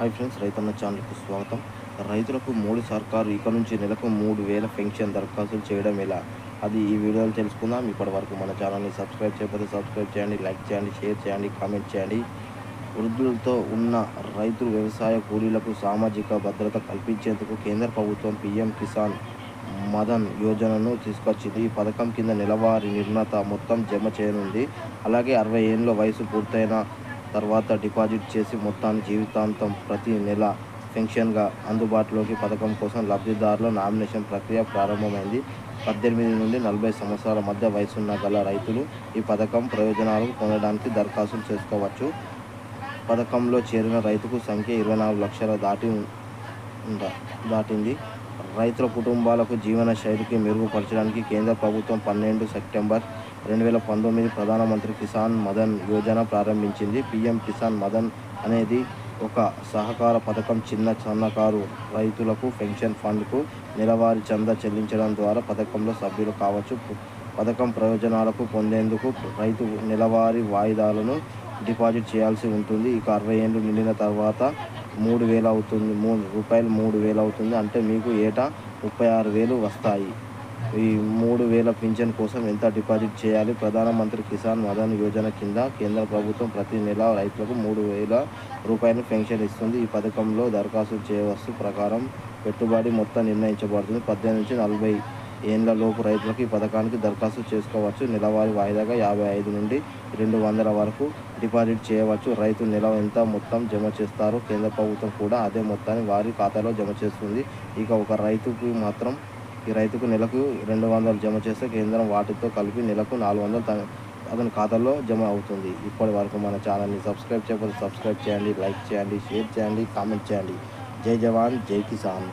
Friends రైతన్న ఛానల్కు స్వాగతం. రైతులకు మోడీ సర్కారు ఇక నుంచి నెలకు మూడు వేల పెన్షన్ దరఖాస్తులు చేయడం ఎలా? అది ఈ వీడియోలో తెలుసుకుందాం. ఇప్పటి వరకు మన ఛానల్ని సబ్స్క్రైబ్ చేయకపోతే సబ్స్క్రైబ్ చేయండి లైక్ చేయండి షేర్ చేయండి కామెంట్ చేయండి. వృద్ధులతో ఉన్న రైతులు వ్యవసాయ కూలీలకు సామాజిక భద్రత కల్పించేందుకు కేంద్ర ప్రభుత్వం పీఎం కిసాన్ మదన్ యోజనను తీసుకొచ్చింది. ఈ పథకం కింద నెలవారీ నిర్ణత మొత్తం జమ చేయనుంది. అలాగే అరవై ఏళ్ళ వయసు పూర్తయిన తర్వాత డిపాజిట్ చేసి మొత్తాన్ని జీవితాంతం ప్రతి నెల పెన్షన్గా అందుబాటులోకి పథకం కోసం లబ్ధిదారుల నామినేషన్ ప్రక్రియ ప్రారంభమైంది. పద్దెనిమిది నుండి నలభై సంవత్సరాల మధ్య వయసున్న గల రైతులు ఈ పథకం ప్రయోజనాలు పొందడానికి దరఖాస్తులు చేసుకోవచ్చు. పథకంలో చేరిన రైతుకు సంఖ్య ఇరవై నాలుగు లక్షల దాటి దాటింది. రైతుల కుటుంబాలకు జీవన శైలికి మెరుగుపరచడానికి కేంద్ర ప్రభుత్వం పన్నెండు సెప్టెంబర్ రెండు వేల పంతొమ్మిది ప్రధానమంత్రి కిసాన్ మదన్ యోజన ప్రారంభించింది. పిఎం కిసాన్ మదన్ అనేది ఒక సహకార పథకం. చిన్న సన్నకారు రైతులకు పెన్షన్ ఫండ్కు నెలవారీ చందా చెల్లించడం ద్వారా పథకంలో సభ్యులు కావచ్చు. పథకం ప్రయోజనాలకు పొందేందుకు రైతు నెలవారీ వాయిదాలను డిపాజిట్ చేయాల్సి ఉంటుంది. ఇక అరవై ఏళ్ళు నిండిన తర్వాత మూడు వేలు అవుతుంది మూడు రూపాయలు మూడు వేలు అవుతుంది. అంటే మీకు ఏటా ముప్పై ఆరు వేలు వస్తాయి. ఈ మూడు వేల పింఛన్ కోసం ఎంత డిపాజిట్ చేయాలి? ప్రధానమంత్రి కిసాన్ మదన్ యోజన కింద కేంద్ర ప్రభుత్వం ప్రతి నెల రైతులకు మూడు వేల రూపాయలు పెన్షన్ ఇస్తుంది. ఈ పథకంలో దరఖాస్తు చేయవస్తు ప్రకారం పెట్టుబడి మొత్తం నిర్ణయించబడుతుంది. పద్దెనిమిది నుంచి నలభై ఏండ్ల లోపు రైతులకు ఈ పథకానికి దరఖాస్తు చేసుకోవచ్చు. నెలవారీ వాయిదాగా యాభై ఐదు నుండి రెండు వందల వరకు డిపాజిట్ చేయవచ్చు. రైతు నెల ఎంత మొత్తం జమ చేస్తారో? కేంద్ర ప్రభుత్వం కూడా అదే మొత్తాన్ని వారి ఖాతాలో జమ చేస్తుంది. ఇక ఒక రైతుకు మాత్రం ఈ రైతుకు నెలకు రెండు వందలు జమ చేస్తే కేంద్రం వాటితో కలిపి నెలకు నాలుగు వందలు తన అతని ఖాతాలో జమ అవుతుంది. ఇప్పటి వరకు మన ఛానల్ని సబ్స్క్రైబ్ చేయకపోతే సబ్స్క్రైబ్ చేయండి లైక్ చేయండి షేర్ చేయండి కామెంట్ చేయండి. జై జవాన్ జై కిసాన్.